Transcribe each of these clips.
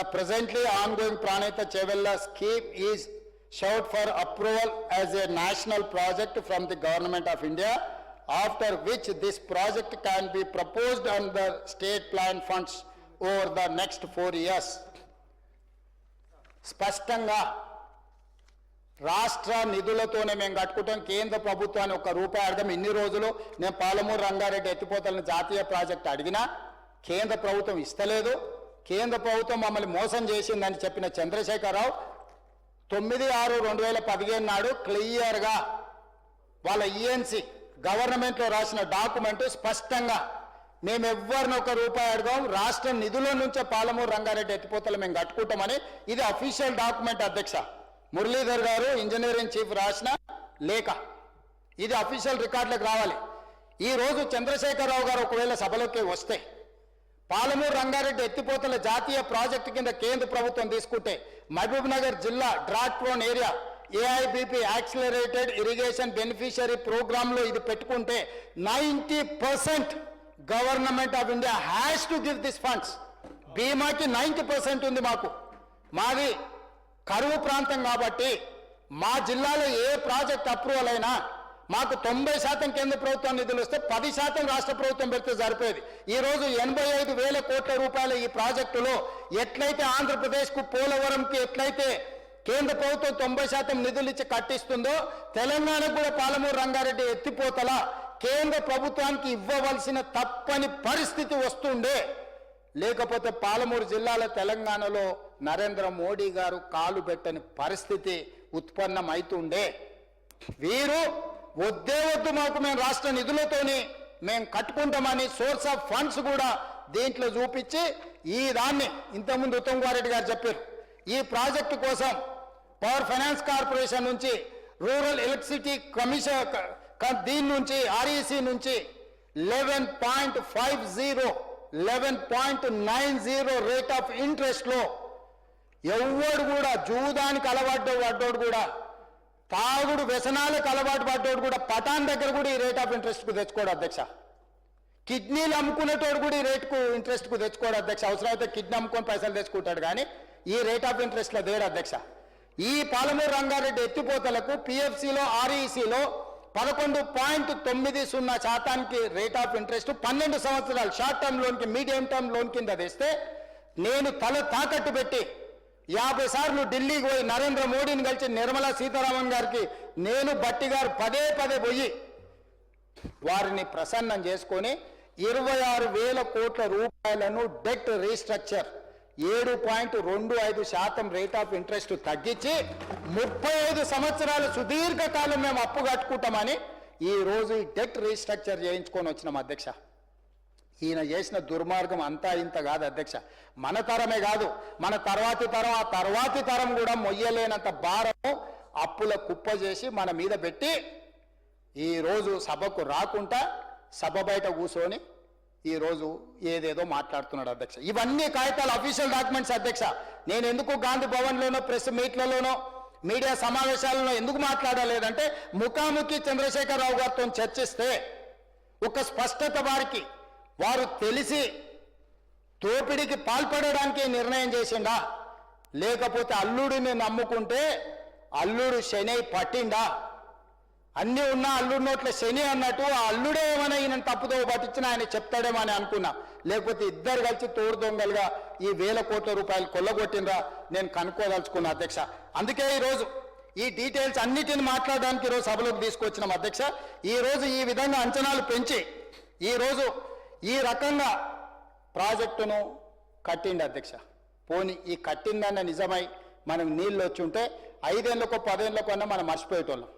The presently ongoing Pranita Chevella scheme is shout for approval as a national project from the Government of India, after which this project can be proposed on the state plan funds over the next four years. స్పష్టంగా రాష్ట్ర నిధులతోనే మేము కట్టుకుంటాం కేంద్ర ప్రభుత్వాన్ని ఒక రూపాయి అడగం ఇన్ని రోజులు నేను పాలమూరు రంగారెడ్డి ఎత్తిపోతలను జాతీయ ప్రాజెక్ట్ అడిగినా కేంద్ర ప్రభుత్వం ఇస్తలేదు కేంద్ర ప్రభుత్వం మమ్మల్ని మోసం చేసిందని చెప్పిన చంద్రశేఖరరావు తొమ్మిది ఆరు రెండు వేల పదిహేను నాడు క్లియర్గా వాళ్ళ ఈఎన్సి గవర్నమెంట్లో రాసిన డాక్యుమెంట్ స్పష్టంగా మేము ఎవరిని ఒక రూపాయి అడగాం రాష్ట్ర నిధుల నుంచే పాలమూరు రంగారెడ్డి ఎత్తిపోతలు మేము కట్టుకుంటామని ఇది అఫీషియల్ డాక్యుమెంట్ అధ్యక్ష మురళీధర్ గారు ఇంజనీరింగ్ చీఫ్ రాసిన లేఖ. ఇది అఫీషియల్ రికార్డులకు రావాలి. ఈ రోజు చంద్రశేఖరరావు గారు ఒకవేళ సభలోకి వస్తే పాలమూరు రంగారెడ్డి ఎత్తిపోతల జాతీయ ప్రాజెక్టు కింద కేంద్ర ప్రభుత్వం తీసుకుంటే మహబూబ్నగర్ జిల్లా drought prone area AIBP accelerated irrigation beneficiary ప్రోగ్రాంలో ఇది పెట్టుకుంటే ninety percent government of India has to give this funds. బీమాకి ninety percent ఉంది మాకు. మాది కరువు ప్రాంతం కాబట్టి మా జిల్లాలో ఏ ప్రాజెక్ట్ అప్రూవల్ అయినా మాకు తొంభై శాతం కేంద్ర ప్రభుత్వం నిధులు వస్తే పది శాతం రాష్ట్ర ప్రభుత్వం పెడితే సరిపోయేది. ఈ రోజు ఎనభై ఐదు వేల కోట్ల రూపాయల ఈ ప్రాజెక్టులో ఎట్లయితే ఆంధ్రప్రదేశ్కు పోలవరంకి ఎట్లయితే కేంద్ర ప్రభుత్వం తొంభై శాతం నిధులు ఇచ్చి కట్టిస్తుందో తెలంగాణకు కూడా పాలమూరు రంగారెడ్డి ఎత్తిపోతల కేంద్ర ప్రభుత్వానికి ఇవ్వవలసిన తప్పని పరిస్థితి వస్తుండే. లేకపోతే పాలమూరు జిల్లాల తెలంగాణలో నరేంద్ర మోడీ గారు కాలు పెట్టని పరిస్థితి ఉత్పన్నమైతుండే. వీరు వద్దే వద్దు మాకు మేము రాష్ట్ర నిధులతోని మేము కట్టుకుంటామని సోర్స్ ఆఫ్ ఫండ్స్ కూడా దీంట్లో చూపించి ఈ దాన్ని ఇంతకుముందు ఉత్తమ్ కుమార్ రెడ్డి గారు చెప్పారు. ఈ ప్రాజెక్టు కోసం పవర్ ఫైనాన్స్ కార్పొరేషన్ నుంచి రూరల్ ఎలక్ట్రిసిటీ కమిషన్ దీని నుంచి ఆర్ఈసి నుంచి eleven point five zero eleven point nine zero rate of ఇంట్రెస్ట్లో ఎవడు కూడా జూదానికి అలవాటు పడ్డోడు కూడా తాగుడు వ్యసనాలకు అలవాటు పడ్డోడు కూడా పటాన్ దగ్గర కూడా ఈ రేట్ ఆఫ్ ఇంట్రెస్ట్కు తెచ్చుకోడు అధ్యక్ష. కిడ్నీలు అమ్ముకునేటోడు కూడా ఈ రేట్కు ఇంట్రెస్ట్కు తెచ్చుకోడు అధ్యక్ష. అవసరమైతే కిడ్నీ అమ్ముకొని పైసలు తెచ్చుకుంటాడు కానీ ఈ రేట్ ఆఫ్ ఇంట్రెస్ట్లో దేడు అధ్యక్ష. ఈ పాలమూరు రంగారెడ్డి ఎత్తిపోతలకు పిఎఫ్సిలో ఆర్ఈసిలో పదకొండు పాయింట్ తొమ్మిది సున్నా శాతానికి రేట్ ఆఫ్ ఇంట్రెస్ట్ పన్నెండు సంవత్సరాలు షార్ట్ టర్మ్ లోన్కి మీడియం టర్మ్ లోన్ కింద తెస్తే నేను తల తాకట్టు పెట్టి యాభై సార్లు ఢిల్లీకి పోయి నరేంద్ర మోడీని కలిసి నిర్మలా సీతారామన్ గారికి నేను బట్టి గారు పదే పదే పోయి వారిని ప్రసన్నం చేసుకొని ఇరవై ఆరు వేల కోట్ల రూపాయలను డెట్ రీస్ట్రక్చర్ ఏడు పాయింట్ రెండు ఐదు శాతం రేట్ ఆఫ్ ఇంట్రెస్ట్ తగ్గించి ముప్పై ఐదు సంవత్సరాల సుదీర్ఘకాలం మేము అప్పు కట్టుకుంటామని ఈ రోజు ఈ డెట్ రీస్ట్రక్చర్ చేయించుకొని వచ్చినాం అధ్యక్ష. ఈయన చేసిన దుర్మార్గం అంతా ఇంత కాదు అధ్యక్ష. మన తరమే కాదు మన తర్వాతి తరం ఆ తర్వాతి తరం కూడా మొయ్యలేనంత భారము అప్పుల కుప్ప చేసి మన మీద పెట్టి ఈ రోజు సభకు రాకుండా సభ బయట కూర్చొని ఈ రోజు ఏదేదో మాట్లాడుతున్నాడు అధ్యక్ష. ఇవన్నీ కాగితాలు అఫీషియల్ డాక్యుమెంట్స్ అధ్యక్ష. నేను ఎందుకు గాంధీ భవన్లోనో ప్రెస్ మీట్లలోనో మీడియా సమావేశాలలో ఎందుకు మాట్లాడలేదంటే ముఖాముఖి చంద్రశేఖరరావు గారితో చర్చిస్తే ఒక స్పష్టత వారికి వారు తెలిసి దోపిడీకి పాల్పడడానికి నిర్ణయం చేసిండా? లేకపోతే అల్లుడిని నమ్ముకుంటే అల్లుడు శని పట్టిండా? అన్నీ ఉన్నా అల్లుడి నోట్ల శని అన్నట్టు ఆ అల్లుడే ఏమైనా ఈయన తప్పుదో పట్టించిన ఆయన చెప్తాడేమో అని అనుకున్నా. లేకపోతే ఇద్దరు కలిసి తోడు దొంగలుగా ఈ వేల కోట్ల రూపాయలు కొల్లగొట్టినరా నేను కనుక్కోదలుచుకున్నా అధ్యక్ష. అందుకే ఈరోజు ఈ డీటెయిల్స్ అన్నిటిని మాట్లాడడానికి ఈరోజు సభలోకి తీసుకొచ్చినాం అధ్యక్ష. ఈరోజు ఈ విధంగా అంచనాలు పెంచి ఈ రోజు ఈ రకంగా ప్రాజెక్టును కట్టిండి అధ్యక్ష. పోని ఈ కట్టిందన్న నిజమై మనం నీళ్ళు వచ్చి ఉంటే ఐదేళ్ళకో పదేళ్ళకో అన్నా మనం మర్చిపోయేటోళ్ళం.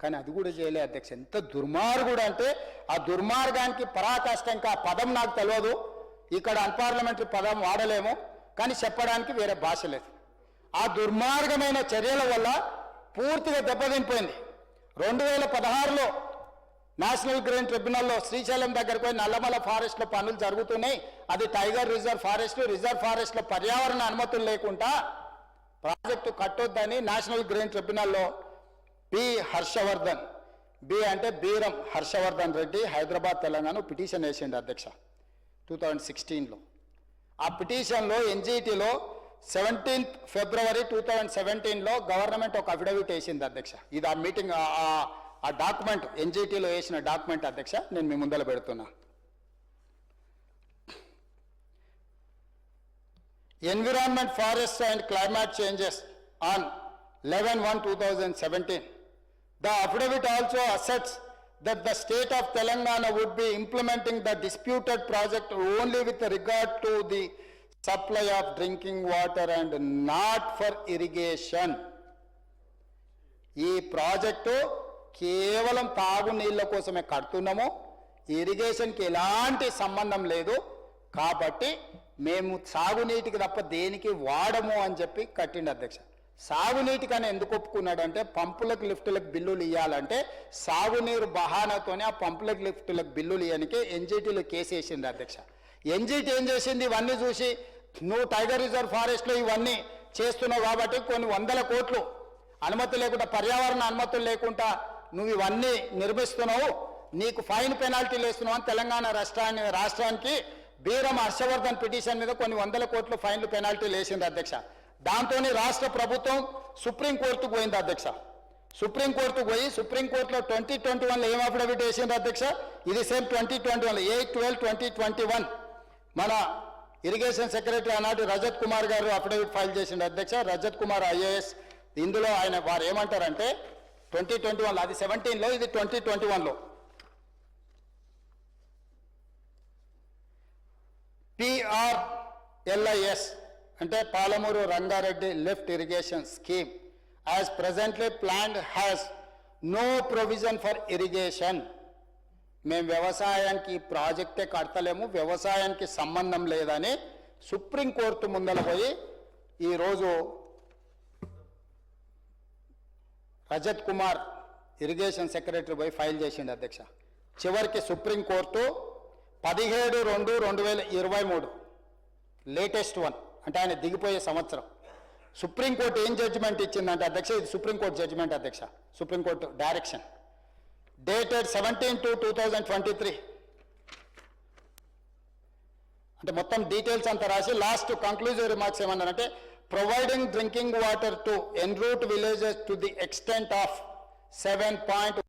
కానీ అది కూడా చేయలే అధ్యక్ష. ఎంత దుర్మార్గుడు అంటే ఆ దుర్మార్గానికి పరాకాష్ట ఇంకా ఆ పదం నాకు తెలియదు ఇక్కడ అన్పార్లమెంటరీ పదం వాడలేము. కానీ చెప్పడానికి వేరే భాష లేదు. ఆ దుర్మార్గమైన చర్యల వల్ల పూర్తిగా దెబ్బతినిపోయింది. రెండు వేల పదహారులో నేషనల్ గ్రీన్ ట్రిబ్యునల్లో శ్రీశైలం దగ్గరకు పోయి నల్లమల ఫారెస్ట్లో పనులు జరుగుతున్నాయి. అది టైగర్ రిజర్వ్ ఫారెస్ట్ రిజర్వ్ ఫారెస్ట్లో పర్యావరణ అనుమతులు లేకుండా ప్రాజెక్టు కట్టొద్దని నేషనల్ గ్రీన్ ట్రిబ్యునల్లో బి హర్షవర్ధన్ బి అంటే బీరం హర్షవర్ధన్ రెడ్డి హైదరాబాద్ తెలంగాణ పిటిషన్ వేసిండు అధ్యక్ష టూ థౌజండ్ సిక్స్టీన్లో. ఆ పిటిషన్లో ఎన్జీటీలో సెవెంటీన్త్ ఫిబ్రవరి టూ థౌజండ్ సెవెంటీన్లో గవర్నమెంట్ ఒక అఫిడవిట్ వేసింది అధ్యక్ష. ఇది ఆ మీటింగ్ ఆ డాక్యుమెంట్ ఎన్జిటీలో వేసిన డాక్యుమెంట్ అధ్యక్ష నేను మీ ముందర పెడుతున్నా. Environment forest and climate changes on eleven one two thousand seventeen the affidavit also asserts that the state of Telangana would be implementing the disputed project only with regard to the supply of drinking water and not for irrigation ఈ project కేవలం తాగునీళ్ళ కోసమే కడుతున్నాము ఇరిగేషన్కి ఎలాంటి సంబంధం లేదు. కాబట్టి మేము సాగునీటికి తప్ప దేనికి వాడము అని చెప్పి కట్టిండు అధ్యక్ష. సాగునీటికని ఎందుకు ఒప్పుకున్నాడంటే పంపులకు లిఫ్టులకు బిల్లులు ఇవ్వాలంటే సాగునీరు బహానాతోనే ఆ పంపులకు లిఫ్టులకు బిల్లులు ఇవ్వడానికి ఎన్జిటీలు కేసు వేసింది అధ్యక్ష. ఎన్జిటి ఏం చేసింది? ఇవన్నీ చూసి నువ్వు టైగర్ రిజర్వ్ ఫారెస్ట్లో ఇవన్నీ చేస్తున్నావు కాబట్టి కొన్ని వందల కోట్లు అనుమతి లేకుండా పర్యావరణ అనుమతులు లేకుండా నువ్వు ఇవన్నీ నిర్మిస్తున్నావు నీకు ఫైన్ పెనాల్టీలు వేస్తున్నావు అని తెలంగాణ రాష్ట్రాన్ని రాష్ట్రానికి బీరం హర్షవర్ధన్ పిటిషన్ మీద కొన్ని వందల కోట్లు ఫైన్లు పెనాల్టీలు వేసింది అధ్యక్ష. దాంతో రాష్ట్ర ప్రభుత్వం సుప్రీంకోర్టుకు పోయింది అధ్యక్ష. సుప్రీంకోర్టుకు పోయి సుప్రీంకోర్టులో ట్వంటీ ట్వంటీ వన్లో ఏం అఫిడవిట్ వేసింది అధ్యక్ష? ఇది same twenty twenty one eight twelve twenty twenty one. మన ఇరిగేషన్ సెక్రటరీ ఆనాటి రజత్ కుమార్ గారు అఫిడవిట్ ఫైల్ చేసిండు అధ్యక్ష. రజత్ కుమార్ ఐఏఎస్ ఇందులో ఆయన వారు ఏమంటారంటే ట్వంటీ ట్వంటీ వన్లో అది సెవెంటీన్లో ఇది ట్వంటీ ట్వంటీ వన్లో. పిఆర్ఎల్ఐఎస్ అంటే Palamuru Rangareddy lift irrigation scheme. As presently planned has no provision for irrigation మేము వ్యవసాయానికి ఈ ప్రాజెక్టే కడతలేము వ్యవసాయానికి సంబంధం లేదని సుప్రీంకోర్టు ముందర పోయి ఈరోజు రజత్ కుమార్ ఇరిగేషన్ సెక్రటరీ పోయి ఫైల్ చేసిండు అధ్యక్ష. చివరికి సుప్రీంకోర్టు పదిహేడు రెండు రెండు వేల ఇరవై మూడు లేటెస్ట్ వన్ అంటే ఆయన దిగిపోయే సంవత్సరం. సుప్రీంకోర్టు ఏం జడ్జిమెంట్ ఇచ్చిందంటే అధ్యక్ష ఇది సుప్రీంకోర్టు జడ్జిమెంట్ అధ్యక్ష supreme court direction dated seventeen two two thousand twenty three అంటే మొత్తం డీటెయిల్స్ అంతా రాసి లాస్ట్ కంక్లూజివ్ రిమార్క్స్ ఏమన్నారంటే providing drinking water to enroute villages to the extent of seven point